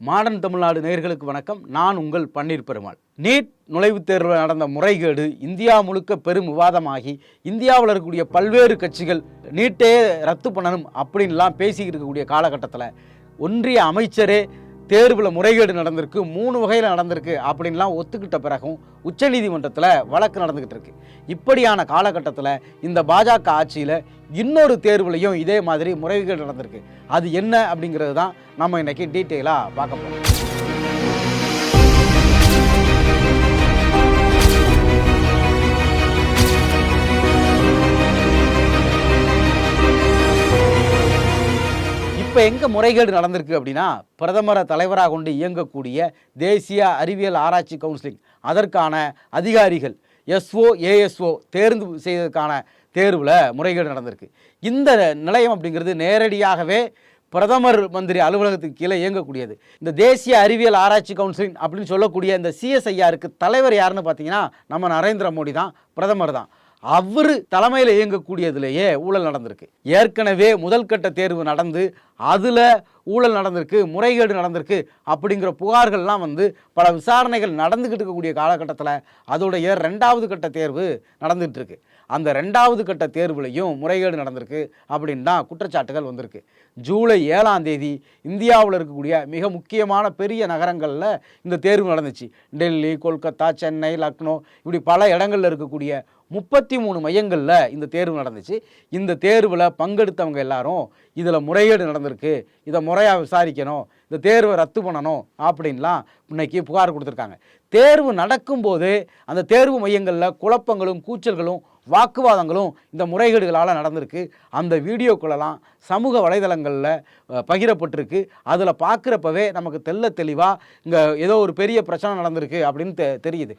Modern Tamil Nadu நேயர்களுக்கு வணக்கம். நான் உங்கள் பன்னீர் பெருமாள். நீட் நுழைவுத் தேர்வு நடந்த முறைகேடு இந்தியா முழுக்க பெரும் விவாதமாகி இந்தியாவில் இருக்கக்கூடிய பல்வேறு கட்சிகள் நீட்டே ரத்து பண்ணணும் அப்படின்லாம் பேசிக்கிட்டு இருக்கக்கூடிய காலகட்டத்தில் ஒன்றிய அமைச்சரே தேர்வில் முறைகேடு நடந்திருக்கு மூணு வகையில் நடந்திருக்கு அப்படின்லாம் ஒத்துக்கிட்ட பிறகும் உச்சநீதிமன்றத்தில் வழக்கு நடந்துக்கிட்டு இருக்கு. இப்படியான காலகட்டத்தில் இந்த பாஜக ஆட்சியில் இன்னொரு தேர்வுலையும் இதே மாதிரி முறைகேடு நடந்திருக்கு. அது என்ன அப்படிங்கிறது தான் நம்ம இன்றைக்கி டீட்டெயிலாக பார்க்க போகிறோம் இப்போ எங்கே முறைகேடு நடந்திருக்கு அப்படின்னா பிரதமரை தலைவராக கொண்டு இயங்கக்கூடிய தேசிய அறிவியல் ஆராய்ச்சி கவுன்சிலிங். அதற்கான அதிகாரிகள் எஸ்ஓ ஏஎஸ்ஓ தேர்ந்து செய்வதற்கான தேர்வில் முறைகேடு நடந்திருக்கு. இந்த நிலையம் அப்படிங்கிறது நேரடியாகவே பிரதமர் மந்திரி அலுவலகத்துக்கு கீழே இயங்கக்கூடியது. இந்த தேசிய அறிவியல் ஆராய்ச்சி கவுன்சிலிங் அப்படின்னு சொல்லக்கூடிய இந்த சிஎஸ்ஐஆருக்கு தலைவர் யாருன்னு பார்த்தீங்கன்னா நம்ம நரேந்திர மோடி தான் பிரதமர் தான். அவர் தலைமையில் இயங்கக்கூடியதுலேயே ஊழல் நடந்திருக்கு. ஏற்கனவே முதல் கட்ட தேர்வு நடந்து அதில் ஊழல் நடந்திருக்கு முறைகேடு நடந்திருக்கு அப்படிங்கிற புகார்கள்லாம் வந்து பல விசாரணைகள் நடந்துக்கிட்டு இருக்கக்கூடிய காலகட்டத்தில் அதோடைய ரெண்டாவது கட்ட தேர்வு நடந்துகிட்டு இருக்கு. அந்த ரெண்டாவது கட்ட தேர்வுலையும் முறைகேடு நடந்திருக்கு அப்படின்னா தான் குற்றச்சாட்டுகள் வந்திருக்கு. ஜூலை ஏழாம் தேதி இந்தியாவில் இருக்கக்கூடிய மிக முக்கியமான பெரிய நகரங்களில் இந்த தேர்வு நடந்துச்சு. டெல்லி கொல்கத்தா சென்னை லக்னோ இப்படி பல இடங்களில் இருக்கக்கூடிய முப்பத்தி மூணு மையங்களில் இந்த தேர்வு நடந்துச்சு. இந்த தேர்வில் பங்கெடுத்தவங்க எல்லாரும் இதில் முறைகேடு நடந்திருக்கு இதை முறையாக விசாரிக்கணும். இந்த தேர்வை ரத்து பண்ணணும் அப்படின்லாம் இன்னைக்கு புகார் கொடுத்துருக்காங்க. தேர்வு நடக்கும்போது அந்த தேர்வு மையங்களில் குழப்பங்களும் கூச்சல்களும் வாக்குவாதங்களும் இந்த முறைகேடுகளால் நடந்திருக்கு. அந்த வீடியோக்களெல்லாம் சமூக வலைதளங்களில் பகிரப்பட்டிருக்கு. அதில் பார்க்குறப்பவே நமக்கு தெள்ள தெளிவாக இங்கே ஏதோ ஒரு பெரிய பிரச்சனை நடந்திருக்கு அப்படின்னு தெ தெரியுது.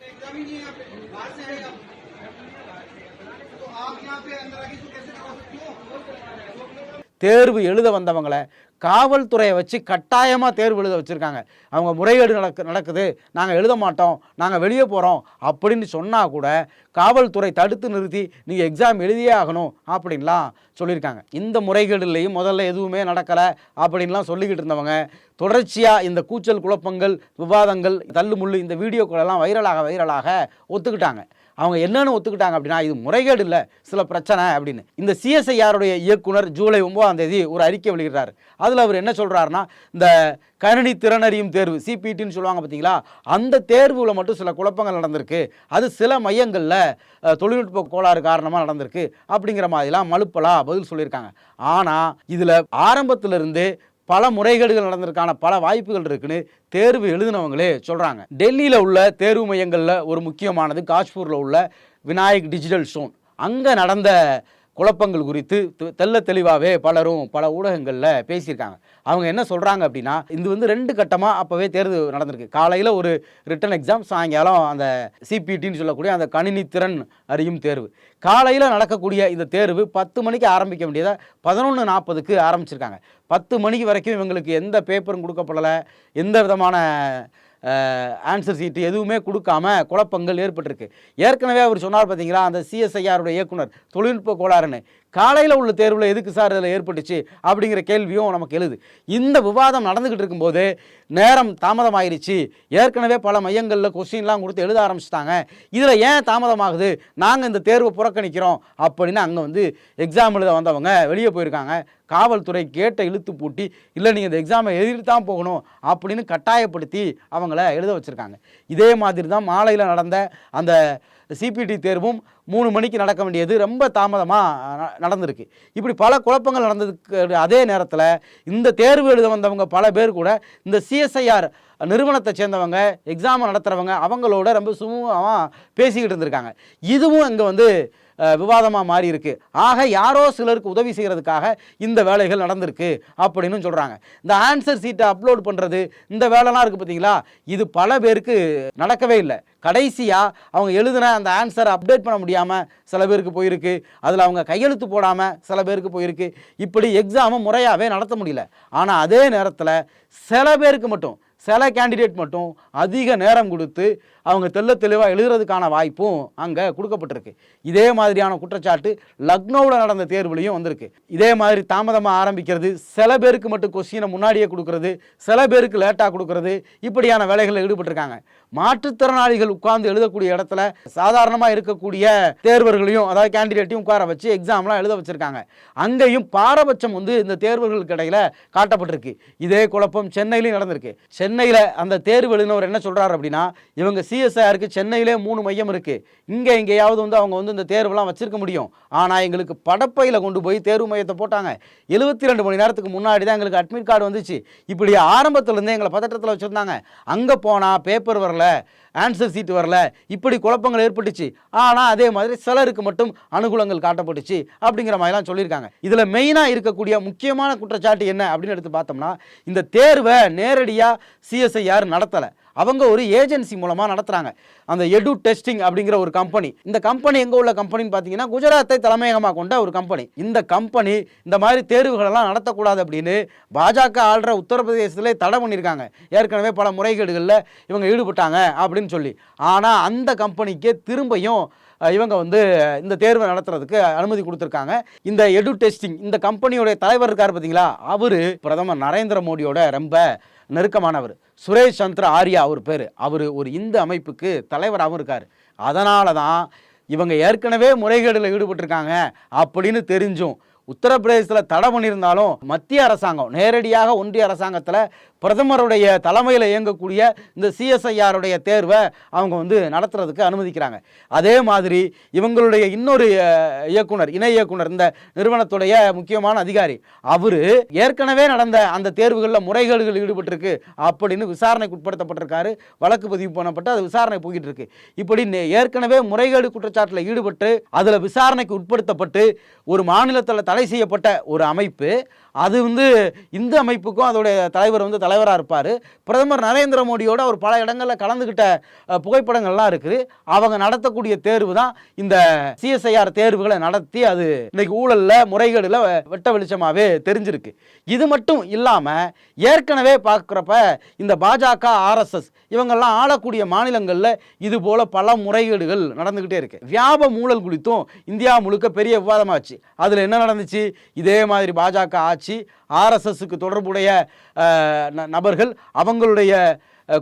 தேர்வு எழுத வந்தவங்களை காவல்துறையை வச்சு கட்டாயமாக தேர்வு எழுத வச்சுருக்காங்க. அவங்க முறைகேடு நடக்கு நடக்குது. நாங்கள் எழுத மாட்டோம். நாங்கள் வெளியே போகிறோம் அப்படின்னு சொன்னால் கூட காவல்துறை தடுத்து நிறுத்தி நீங்கள் எக்ஸாம் எழுதியே ஆகணும் அப்படின்லாம் சொல்லியிருக்காங்க. இந்த முறைகேடுலையும் முதல்ல எதுவுமே நடக்கலை அப்படின்லாம் சொல்லிக்கிட்டு இருந்தவங்க. தொடர்ச்சியாக இந்த கூச்சல் குழப்பங்கள் விவாதங்கள் தள்ளுமுள்ளு இந்த வீடியோக்களெல்லாம் வைரலாக வைரலாக ஒத்துக்கிட்டாங்க. அவங்க என்னென்னு ஒத்துக்கிட்டாங்க அப்படின்னா இது முறைகேடு இல்லை சில பிரச்சனை அப்படின்னு. இந்த சிஎஸ்ஐஆருடைய இயக்குனர் ஜூலை ஒன்பதாம் தேதி ஒரு அறிக்கை வெளியிடுறாரு. அதில் அவர் என்ன சொல்கிறாருன்னா இந்த கணினி திறனறியும் தேர்வு சிபிடின்னு சொல்லுவாங்க பார்த்தீங்களா அந்த தேர்வில் மட்டும் சில குழப்பங்கள் நடந்திருக்கு. அது சில மையங்களில் தொழில்நுட்ப கோளாறு காரணமாக நடந்திருக்கு. அப்படிங்கிற மாதிரிலாம் மலுப்பலாக பதில் சொல்லியிருக்காங்க. ஆனால் இதில் ஆரம்பத்திலிருந்து பல முறைகேடுகள் நடந்திருக்கான பல வாய்ப்புகள் இருக்குன்னு தேர்வு எழுதினவங்களே சொல்கிறாங்க டெல்லியில் உள்ள தேர்வு மையங்களில் ஒரு முக்கியமானது காஷ்மீரில் உள்ள விநாயக் டிஜிட்டல் ஸ்டோன். அங்கே நடந்த குழப்பங்கள் குறித்து தெல்ல தெளிவாகவே பலரும் பல ஊடகங்களில் பேசியிருக்காங்க. அவங்க என்ன சொல்கிறாங்க அப்படின்னா இது வந்து ரெண்டு கட்டமாக அப்போவே தேர்வு நடந்திருக்கு. காலையில் ஒரு ரிட்டன் எக்ஸாம் சாயங்காலம் அந்த சிபிடின்னு சொல்லக்கூடிய அந்த கணினி திறன் அறியும் தேர்வு. காலையில் நடக்கக்கூடிய இந்த தேர்வு பத்து மணிக்கு ஆரம்பிக்க வேண்டியதை பதினொன்று நாற்பதுக்கு ஆரம்பிச்சிருக்காங்க. பத்து மணிக்கு வரைக்கும் இவங்களுக்கு எந்த பேப்பரும் கொடுக்கப்படலை எந்த விதமான ஆன்சர் சீட்டு எதுவுமே கொடுக்காம குழப்பங்கள் ஏற்பட்டிருக்கு. ஏற்கனவே அவர் சொன்னார் பார்த்தீங்களா அந்த சிஎஸ்ஐஆருடைய இயக்குனர் தொழில்நுட்ப கோளாறுன்னு. காலையில் உள்ள தேர்வில் எதுக்கு சார் இதில் ஏற்பட்டுச்சு அப்படிங்கிற கேள்வியும் நமக்கு எழுது. இந்த விவாதம் நடந்துக்கிட்டு இருக்கும்போது நேரம் தாமதமாயிருச்சு. ஏற்கனவே பல மையங்களில் கொஸ்டின்லாம் கொடுத்து எழுத ஆரம்பிச்சிட்டாங்க. இதில் ஏன் தாமதமாகுது? நாங்கள் இந்த தேர்வை புறக்கணிக்கிறோம் அப்படின்னு அங்கே வந்து எக்ஸாம் எழுத வந்தவங்க வெளியே போயிருக்காங்க. காவல்துறை கேட்டை இழுத்து பூட்டி இல்லை நீங்கள் இந்த எக்ஸாமை எழுதிட்டு தான் போகணும் அப்படின்னு கட்டாயப்படுத்தி அவங்கள எழுத வச்சுருக்காங்க. இதே மாதிரி தான் மாலையில் நடந்த அந்த சிபிடி தேர்வும் மூணு மணிக்கு நடக்க வேண்டியது. ரொம்ப தாமதமாக நடந்திருக்கு. இப்படி பல குழப்பங்கள் நடந்ததுக்கு அதே நேரத்தில் இந்த தேர்வு எழுத வந்தவங்க பல பேர் கூட இந்த சிஎஸ்ஐஆர் நிறுவனத்தை சேர்ந்தவங்க எக்ஸாம் நடத்துகிறவங்க அவங்களோட ரொம்ப சுமூகமாக பேசிக்கிட்டு இருந்திருக்காங்க. இதுவும் இங்கே வந்து விவாதமாக மாறி இருக்கு ஆக யாரோ சிலருக்கு உதவி செய்கிறதுக்காக இந்த வேலைகள் நடந்திருக்கு அப்படின்னு சொல்கிறாங்க இந்த ஆன்சர் சீட்டை அப்லோட் பண்ணுறது இந்த வேலைலாம் இருக்குது பார்த்தீங்களா இது பல பேருக்கு நடக்கவே இல்லை. கடைசியாக அவங்க எழுதின அந்த ஆன்சரை அப்டேட் பண்ண முடியாமல் சில பேருக்கு போயிருக்கு. அதில் அவங்க கையெழுத்து போடாமல் சில பேருக்கு போயிருக்கு. இப்படி எக்ஸாமை முறையாகவே நடத்த முடியல. ஆனால் அதே நேரத்தில் சில பேருக்கு மட்டும் சில கேண்டிடேட் மட்டும் அதிக நேரம் கொடுத்து அவங்க தெள்ள தெளிவாக எழுதுறதுக்கான வாய்ப்பும் அங்கே கொடுக்கப்பட்டிருக்கு. இதே மாதிரியான குற்றச்சாட்டு லக்னோவில் நடந்த தேர்வுலையும் வந்திருக்கு. இதே மாதிரி தாமதமாக ஆரம்பிக்கிறது சில பேருக்கு மட்டும் கொஸ்டினை முன்னாடியே கொடுக்கறது சில பேருக்கு லேட்டாக கொடுக்கறது இப்படியான வேலைகளில் ஈடுபட்டிருக்காங்க. மாற்றுத்திறனாளிகள் உட்கார்ந்து எழுதக்கூடிய இடத்துல சாதாரணமாக இருக்கக்கூடிய தேர்வர்களையும் அதாவது கேண்டிடேட்டையும் உட்கார வச்சு எக்ஸாம்லாம் எழுத வச்சுருக்காங்க. அங்கேயும் பாரபட்சம் வந்து இந்த தேர்வுகளுக்கு இடையில் காட்டப்பட்டிருக்கு. இதே குழப்பம் சென்னையிலையும் நடந்திருக்கு. சென்னையில் அந்த தேர்வு எழுதினவர் என்ன சொல்கிறார் அப்படின்னா இவங்க சிஎஸ்ஐஆருக்கு சென்னையிலே மூணு மையம் இருக்குது இங்கே எங்கேயாவது வந்து அவங்க வந்து இந்த தேர்வுலாம் வச்சுருக்க முடியும். ஆனால் எங்களுக்கு படப்பையில் கொண்டு போய் தேர்வு மையத்தை போட்டாங்க. எழுபத்தி ரெண்டு மணி நேரத்துக்கு முன்னாடி தான் எங்களுக்கு அட்மிட் கார்டு வந்துச்சு. இப்படி ஆரம்பத்துலேருந்து எங்களை பதட்டத்தில் வச்சுருந்தாங்க. அங்கே போனால் பேப்பர் வரல வரல ஆன்சர் சீட் வரல. இப்படி குழப்பங்கள் ஏற்பட்டுச்சு. ஆனால் அதே மாதிரி சிலருக்கு மட்டும் அனுகூலங்கள் காட்டப்பட்டுச்சு அப்படிங்கிற மாதிரிலாம் சொல்லியிருக்காங்க. இதில் மெயினாக இருக்கக்கூடிய முக்கியமான குற்றச்சாட்டு என்ன அப்படின்னு எடுத்து பார்த்தோம்னா இந்த தேர்வை நேரடியாக சிஎஸ்ஐஆர் நடத்தலை. அவங்க ஒரு ஏஜென்சி மூலமாக நடத்துகிறாங்க அந்த எடு டெஸ்டிங் அப்படிங்கிற ஒரு கம்பெனி இந்த கம்பெனி எங்கே உள்ள கம்பெனின்னு பார்த்தீங்கன்னா குஜராத்தை தலைமையகமாக கொண்ட ஒரு கம்பெனி இந்த கம்பெனி இந்த மாதிரி தேர்வுகளெல்லாம் நடத்தக்கூடாது அப்படின்னு பாஜக ஆள்ற உத்தரப்பிரதேசத்திலே தடை பண்ணியிருக்காங்க. ஏற்கனவே பல முறைகேடுகளில் இவங்க ஈடுபட்டாங்க அப்படின்னு சொல்லி. ஆனால் அந்த கம்பெனிக்கே திரும்பியும் இவங்க வந்து இந்த தேர்வை நடத்துறதுக்கு அனுமதி கொடுத்துருக்காங்க. இந்த எடு டெஸ்டிங் இந்த கம்பெனியோடைய தலைவர் இருக்கார் பார்த்தீங்களா அவர் பிரதமர் நரேந்திர மோடியோட ரொம்ப நெருக்கமானவர். சுரேஷ் சந்திர ஆர்யா அவர் பேர். அவர் ஒரு இந்து அமைப்புக்கு தலைவராகவும் இருக்கார். அதனால தான் இவங்க ஏற்கனவே முறைகேடில் ஈடுபட்டிருக்காங்க அப்படின்னு தெரிஞ்சும். உத்தரப்பிரதேசத்தில் தடை பண்ணியிருந்தாலும் மத்திய அரசாங்கம் நேரடியாக ஒன்றிய அரசாங்கத்தில் பிரதமருடைய தலைமையில் இயங்கக்கூடிய இந்த சிஎஸ்ஐஆருடைய தேர்வை அவங்க வந்து நடத்துறதுக்கு அனுமதிக்கிறாங்க. அதே மாதிரி இவங்களுடைய இன்னொரு இயக்குனர் இணை இயக்குனர் இந்த நிறுவனத்துடைய முக்கியமான அதிகாரி அவர் ஏற்கனவே நடந்த அந்த தேர்வுகளில் முறைகேடுகள் ஈடுபட்டிருக்கு அப்படின்னு விசாரணைக்கு உட்படுத்தப்பட்டிருக்காரு வழக்கு பதிவு பண்ணப்பட்டு அது விசாரணை போய்கிட்டு இருக்கு இப்படி ஏற்கனவே முறைகேடு குற்றச்சாட்டில் ஈடுபட்டு அதில் விசாரணைக்கு உட்படுத்தப்பட்டு ஒரு மாநிலத்தில் தடை செய்யப்பட்ட ஒரு அமைப்பு அது வந்து இந்த அமைப்புக்கும் அதோடைய தலைவர் வந்து தலைவராக இருப்பார். பிரதமர் நரேந்திர மோடியோட அவர் பல இடங்களில் கலந்துக்கிட்ட புகைப்படங்கள்லாம் இருக்குது. அவங்க நடத்தக்கூடிய தேர்வு தான் இந்த சிஎஸ்ஐஆர் தேர்வுகளை நடத்தி அது இன்னைக்கு ஊழலில் முறைகேடில் வெட்ட வெளிச்சமாகவே தெரிஞ்சிருக்கு. இது மட்டும் இல்லாமல் ஏற்கனவே பார்க்குறப்ப இந்த பாஜக ஆர்எஸ்எஸ் இவங்கெல்லாம் ஆளக்கூடிய மாநிலங்களில் இது போல் பல முறைகேடுகள் நடந்துக்கிட்டே இருக்கு. வியாப ஊழல் குறித்தும் இந்தியா முழுக்க பெரிய விவாதமாச்சு. அதில் என்ன நடந்துச்சு? இதே மாதிரி பாஜக ஆட்சி ஆர்எஸ்எஸ்க்கு தொடர்புடைய நபர்கள் அவங்களுடைய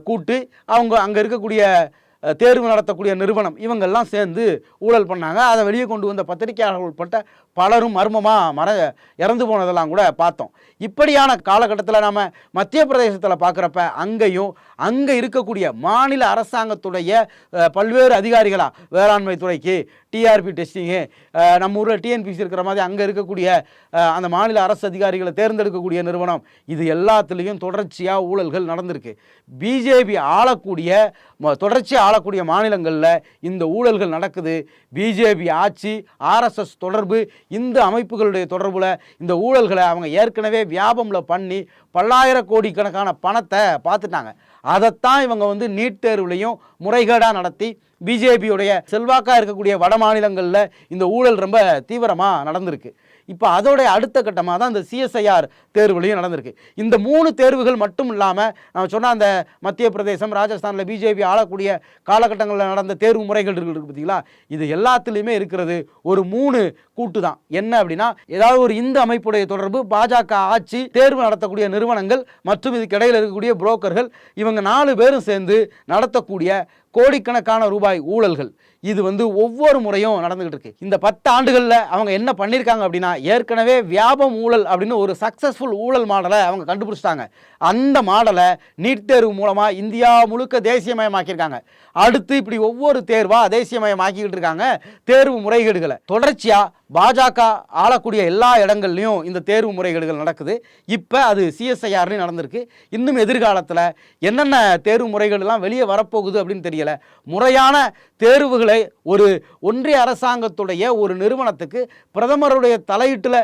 கூட்டு அவங்க அங்கே இருக்கக்கூடிய தேர்வு நடத்தக்கூடிய நிறுவனம் இவங்கெல்லாம் சேர்ந்து ஊழல் பண்ணாங்க. அதை வெளியே கொண்டு வந்த பத்திரிகையாளர்கள் உட்பட்ட பலரும் மர்மமாக மர இறந்து போனதெல்லாம் கூட பார்த்தோம். இப்படியான காலகட்டத்தில் நம்ம மத்திய பிரதேசத்தில் பார்க்குறப்ப அங்கேயும் அங்கே இருக்கக்கூடிய மாநில அரசாங்கத்துடைய பல்வேறு அதிகாரிகளாக வேளாண்மை துறைக்கு டிஆர்பி டெஸ்டிங்கு நம்ம ஊரில் டிஎன்பிசி இருக்கிற மாதிரி அங்கே இருக்கக்கூடிய அந்த மாநில அரசு அதிகாரிகளை தேர்ந்தெடுக்கக்கூடிய நிறுவனம். இது எல்லாத்துலேயும் தொடர்ச்சியாக ஊழல்கள் நடந்திருக்கு. பிஜேபி ஆளக்கூடிய ம- தொடர்ச்சியாக ஆளக்கூடிய மாநிலங்களில் இந்த ஊழல்கள் நடக்குது. பிஜேபி ஆட்சி ஆர்எஸ்எஸ் தொடர்பு இந்த அமைப்புகளுடைய தொடர்பில் இந்த ஊழல்களை அவங்க ஏற்கனவே வியாபமில் பண்ணி பல்லாயிர கோடிக்கணக்கான பணத்தை பார்த்துட்டாங்க. அதைத்தான் இவங்க வந்து நீட் தேர்வுலையும் முறைகேடாக நடத்தி பிஜேபியுடைய செல்வாக்காக இருக்கக்கூடிய வட மாநிலங்களில் இந்த ஊழல் ரொம்ப தீவிரமாக நடந்திருக்கு. இப்போ அதோடைய அடுத்த கட்டமாக தான் இந்த சிஎஸ்ஐஆர் தேர்வுலையும் நடந்திருக்கு. இந்த மூணு தேர்வுகள் மட்டும் இல்லாமல் நம்ம சொன்ன அந்த மத்திய பிரதேசம் ராஜஸ்தானில் பிஜேபி ஆளக்கூடிய காலகட்டங்களில் நடந்த தேர்வு முறைகள் இருக்கு பார்த்தீங்களா இது எல்லாத்துலேயுமே இருக்கிறது ஒரு மூணு கூட்டு தான் என்ன அப்படின்னா ஏதாவது ஒரு இந்து அமைப்புடைய தொடர்பு பாஜக ஆட்சி தேர்வு நடத்தக்கூடிய நிறுவனங்கள் மற்றும் இதுக்கு இடையில் இருக்கக்கூடிய புரோக்கர்கள் இவங்க நாலு பேரும் சேர்ந்து நடத்தக்கூடிய கோடிக்கணக்கான ரூபாய் ஊழல்கள். இது வந்து ஒவ்வொரு முறையும் நடந்துகிட்டு இருக்கு. இந்த பத்து ஆண்டுகளில் அவங்க என்ன பண்ணியிருக்காங்க அப்படின்னா ஏற்கனவே வியாபம் ஊழல் அப்படின்னு ஒரு சக்ஸஸ்ஃபுல் ஊழல் மாடலை அவங்க கண்டுபிடிச்சிட்டாங்க. அந்த மாடலை நீட் தேர்வு மூலமாக இந்தியா முழுக்க தேசியமயமாக்கியிருக்காங்க. அடுத்து இப்படி ஒவ்வொரு தேர்வாக தேசியமயமாக்கிக்கிட்டு இருக்காங்க. தேர்வு முறைகேடுகளை. தொடர்ச்சியாக பாஜக ஆளக்கூடிய எல்லா இடங்கள்லையும் இந்த தேர்வு முறைகேடுகள் நடக்குது. இப்போ அது சிஎஸ்ஐஆர்லையும் நடந்திருக்கு. இன்னும் எதிர்காலத்தில் என்னென்ன தேர்வு முறைகள்லாம் வெளியே வரப்போகுது அப்படின்னு தெரியலை. முறையான தேர்வுகளை ஒரு ஒன்றிய அரசாங்கத்துடைய ஒரு நிறுவனத்துக்கு பிரதமருடைய தலையீட்டில்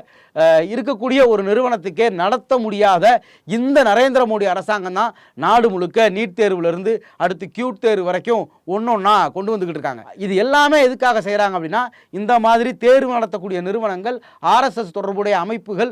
இருக்கக்கூடிய ஒரு நிறுவனத்துக்கே நடத்த முடியாத இந்த நரேந்திர மோடி அரசாங்கம் தான் நாடு முழுக்க நீட் தேர்வுலேருந்து அடுத்து கியூட் தேர்வு வரைக்கும் ஒன்றொன்னா கொண்டு வந்துக்கிட்டு இருக்காங்க. இது எல்லாமே எதுக்காக செய்கிறாங்க அப்படின்னா இந்த மாதிரி தேர்வு நடத்தக்கூடிய நிறுவனங்கள் ஆர்எஸ்எஸ் தொடர்புடைய அமைப்புகள்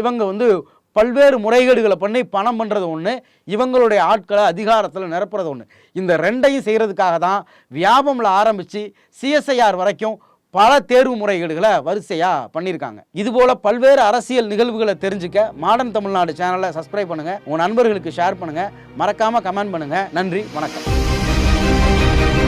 இவங்க வந்து பல்வேறு முறைகேடுகளை பண்ணி பணம் பண்ணுறது ஒன்று இவங்களுடைய ஆட்களை அதிகாரத்தில் நிரப்புறது ஒன்று இந்த ரெண்டையும் செய்கிறதுக்காக தான் வியாபமில் ஆரம்பித்து சிஎஸ்ஐஆர் வரைக்கும் பல தேர்வு முறைகேடுகளை வரிசையாக பண்ணியிருக்காங்க. இதுபோல் பல்வேறு அரசியல் நிகழ்வுகளை தெரிஞ்சுக்க மாடர்ன் தமிழ்நாடு சேனலை சப்ஸ்கிரைப் பண்ணுங்கள் உங்கள் நண்பர்களுக்கு ஷேர் பண்ணுங்கள் மறக்காமல் கமெண்ட் பண்ணுங்கள் நன்றி. வணக்கம்.